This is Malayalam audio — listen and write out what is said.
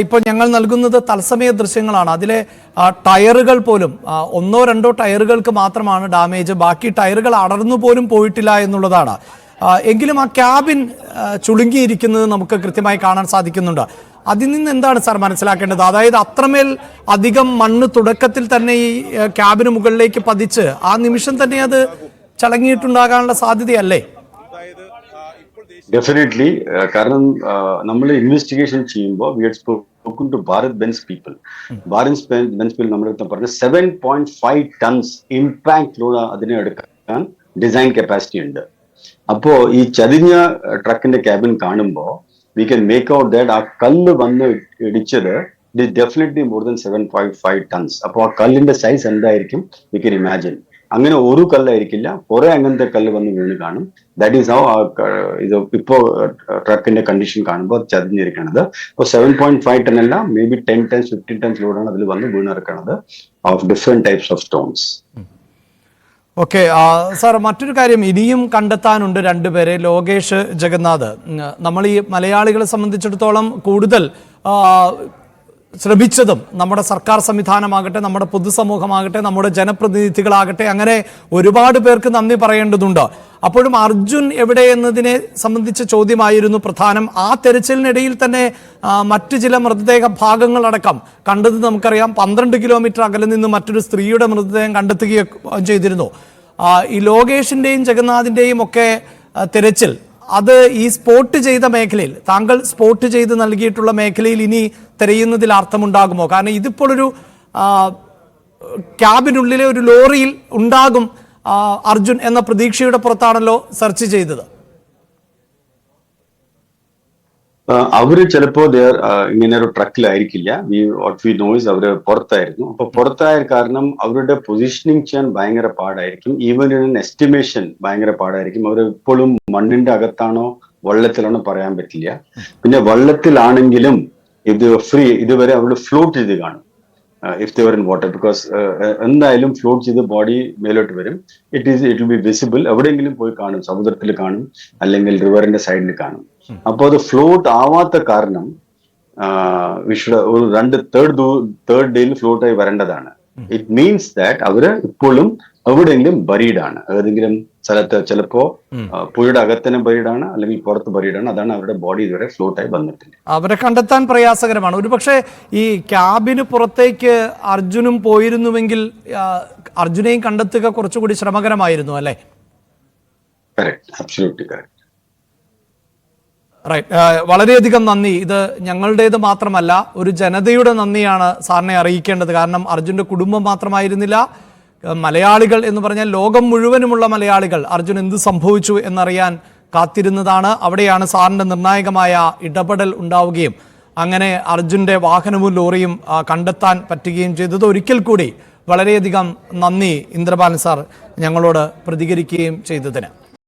ഇപ്പോൾ ഞങ്ങൾ നൽകുന്നത് തത്സമയ ദൃശ്യങ്ങളാണ്. അതിലെ ടയറുകൾ പോലും ഒന്നോ രണ്ടോ ടയറുകൾക്ക് മാത്രമാണ് ഡാമേജ്. ബാക്കി ടയറുകൾ അടർന്നു പോലും പോയിട്ടില്ല എന്നുള്ളതാണ്. എങ്കിലും ആ ക്യാബിൻ ചുളുങ്ങിയിരിക്കുന്നത് നമുക്ക് കൃത്യമായി കാണാൻ സാധിക്കുന്നുണ്ട്. അതിൽ നിന്ന് എന്താണ് സാർ മനസ്സിലാക്കേണ്ടത്? അതായത് അത്രമേൽ അധികം മണ്ണ് തുടക്കത്തിൽ തന്നെ ഈ ക്യാബിന് മുകളിലേക്ക് പതിച്ച് ആ നിമിഷം തന്നെ അത് ചടങ്ങിയിട്ടുണ്ടാകാനുള്ള സാധ്യതയല്ലേ? ഡെഫിനറ്റ്ലി കാരണം നമ്മൾ ഇൻവെസ്റ്റിഗേഷൻ ചെയ്യുമ്പോൾ we had spoken to Bharat Benz people Bharat Benz people നമ്മുടെ പറഞ്ഞ seven point five tons impact load അതിനെ എടുക്കാൻ ഡിസൈൻ കപ്പാസിറ്റി ഉണ്ട്. അപ്പോ ഈ ചതിഞ്ഞ ട്രക്കിന്റെ ക്യാബിൻ കാണുമ്പോൾ we can make out that ആ കല്ല് വന്ന് ഇടിച്ചത് it definitely more than seven point five tons അപ്പോൾ ആ കല്ലിന്റെ സൈസ് എന്തായിരിക്കും? വി കൻ ഇമാജിൻ അങ്ങനെ ഒരു കല്ലായിരിക്കില്ല. കുറെ അങ്ങനത്തെ കല്ല് വന്ന് വീണ് കാണും. ദാറ്റ് ഈസ് ഹൗ ഇത് ഇപ്പോ ട്രക്കിന്റെ കണ്ടീഷൻ കാണുമ്പോൾ ചതിഞ്ഞിരിക്കണത്. ഇപ്പോൾ സെവൻ പോയിന്റ് ഫൈവ് ടെൻ അല്ല maybe ten tons fifteen tons ലോഡാണ് അതിൽ വന്ന് വീണിറക്കണത് of different types of stones okay sir മറ്റൊരു കാര്യം ഇനിയും കണ്ടെത്താനുണ്ട് രണ്ടുപേരെ. ലോകേഷ് ജഗന്നാഥ്. നമ്മൾ ഈ മലയാളികളെ സംബന്ധിച്ചിടത്തോളം കൂടുതൽ ശ്രമിച്ചതും നമ്മുടെ സർക്കാർ സംവിധാനമാകട്ടെ നമ്മുടെ പൊതുസമൂഹമാകട്ടെ നമ്മുടെ ജനപ്രതിനിധികളാകട്ടെ അങ്ങനെ ഒരുപാട് പേർക്ക് നന്ദി പറയേണ്ടതുണ്ട്. അപ്പോഴും അർജുൻ എവിടെ എന്നതിനെ സംബന്ധിച്ച ചോദ്യമായിരുന്നു പ്രധാനം. ആ തെരച്ചിലിനിടയിൽ തന്നെ മറ്റു ചില മൃതദേഹ ഭാഗങ്ങളടക്കം കണ്ടത് നമുക്കറിയാം. പന്ത്രണ്ട് കിലോമീറ്റർ അകലെ നിന്ന് മറ്റൊരു സ്ത്രീയുടെ മൃതദേഹം കണ്ടെത്തുകയും ചെയ്തിരുന്നു. ഈ ലോകേഷിന്റെയും ജഗന്നാഥിന്റെയും ഒക്കെ തെരച്ചിൽ അത് ഈ സ്പോട്ട് ചെയ്ത മേഖലയിൽ താങ്കൾ സ്പോട്ട് ചെയ്ത് നൽകിയിട്ടുള്ള മേഖലയിൽ ഇനി തിരയുന്നതിൽ അർത്ഥമുണ്ടാകുമോ? കാരണം ഇതിപ്പോൾ ഒരു ക്യാബിനുള്ളിലെ ഒരു ലോറിയിൽ ഉണ്ടാകും അർജുൻ എന്ന പ്രതീക്ഷയുടെ പുറത്താണല്ലോ സെർച്ച് ചെയ്തത്. അവർ ചിലപ്പോ ഇങ്ങനെ ഒരു ട്രക്കിലായിരിക്കില്ല. അവർ പുറത്തായിരുന്നു. അപ്പൊ പുറത്തായ കാരണം അവരുടെ പൊസിഷനിങ് ചെയ്യാൻ ഭയങ്കര പാടായിരിക്കും. ഈവൻ എസ്റ്റിമേഷൻ ഭയങ്കര പാടായിരിക്കും. അവർ ഇപ്പോഴും മണ്ണിന്റെ അകത്താണോ വള്ളത്തിലാണോ പറയാൻ പറ്റില്ല. പിന്നെ വെള്ളത്തിലാണെങ്കിലും ഇത് ഫ്രീ ഇതുവരെ അവർ ഫ്ലോട്ട് ചെയ്ത് കാണും. If they're in water because എന്തായാലും ഫ്ലോട്ട് ചെയ്ത് ബോഡി മേലോട്ട് വരും. It is it will be visible എവിടെയെങ്കിലും പോയി കാണും. സമുദ്രത്തിൽ കാണും. അല്ലെങ്കിൽ റിവറിന്റെ സൈഡിൽ കാണും. അപ്പോൾ അത് ഫ്ലോട്ട് ആവാത്ത കാരണം വിഷുഡ് ഒരു രണ്ട് തേർഡ് തേർഡ് ഡേയിൽ ഫ്ലോട്ടായി വരേണ്ടതാണ്. ഇറ്റ് മീൻസ് ദാറ്റ് അവർ ഇപ്പോഴും എവിടെയെങ്കിലും ബരീഡാണ് ഏതെങ്കിലും സ്ഥലത്ത് ചിലപ്പോ പുഴയുടെ അകത്തന്നെ ബരീഡാണ് അല്ലെങ്കിൽ പുറത്ത് ബരീഡാണ് അതാണ് അവരുടെ ബോഡി ഇതുവരെ ഫ്ലോട്ട് ആയി വന്നിട്ടില്ല. അവരെ കണ്ടെത്താൻ പ്രയാസകരമാണ്. ഒരുപക്ഷെ ഈ ക്യാബിന് പുറത്തേക്ക് അർജുനും പോയിരുന്നുവെങ്കിൽ അർജുനെയും കണ്ടെത്തുക കുറച്ചുകൂടി ശ്രമകരമായിരുന്നു അല്ലേ? കറക്റ്റ് അബ്സല്യൂട്ട്ലി കറക്റ്റ് റൈറ്റ് വളരെയധികം നന്ദി. ഇത് ഞങ്ങളുടേത് മാത്രമല്ല ഒരു ജനതയുടെ നന്ദിയാണ് സാറിനെ അറിയിക്കേണ്ടത്. കാരണം അർജുന്റെ കുടുംബം മാത്രമായിരുന്നില്ല മലയാളികൾ എന്ന് പറഞ്ഞാൽ ലോകം മുഴുവനുമുള്ള മലയാളികൾ അർജുൻ എന്ത് സംഭവിച്ചു എന്നറിയാൻ കാത്തിരുന്നതാണ്. അവിടെയാണ് സാറിന്റെ നിർണായകമായ ഇടപെടൽ ഉണ്ടാവുകയും അങ്ങനെ അർജുന്റെ വാഹനവും ലോറിയും കണ്ടെത്താൻ പറ്റുകയും ചെയ്തത്. ഒരിക്കൽ കൂടി വളരെയധികം നന്ദി ഇന്ദ്രപാലൻ സാർ ഞങ്ങളോട് പ്രതികരിക്കുകയും ചെയ്തതിന്.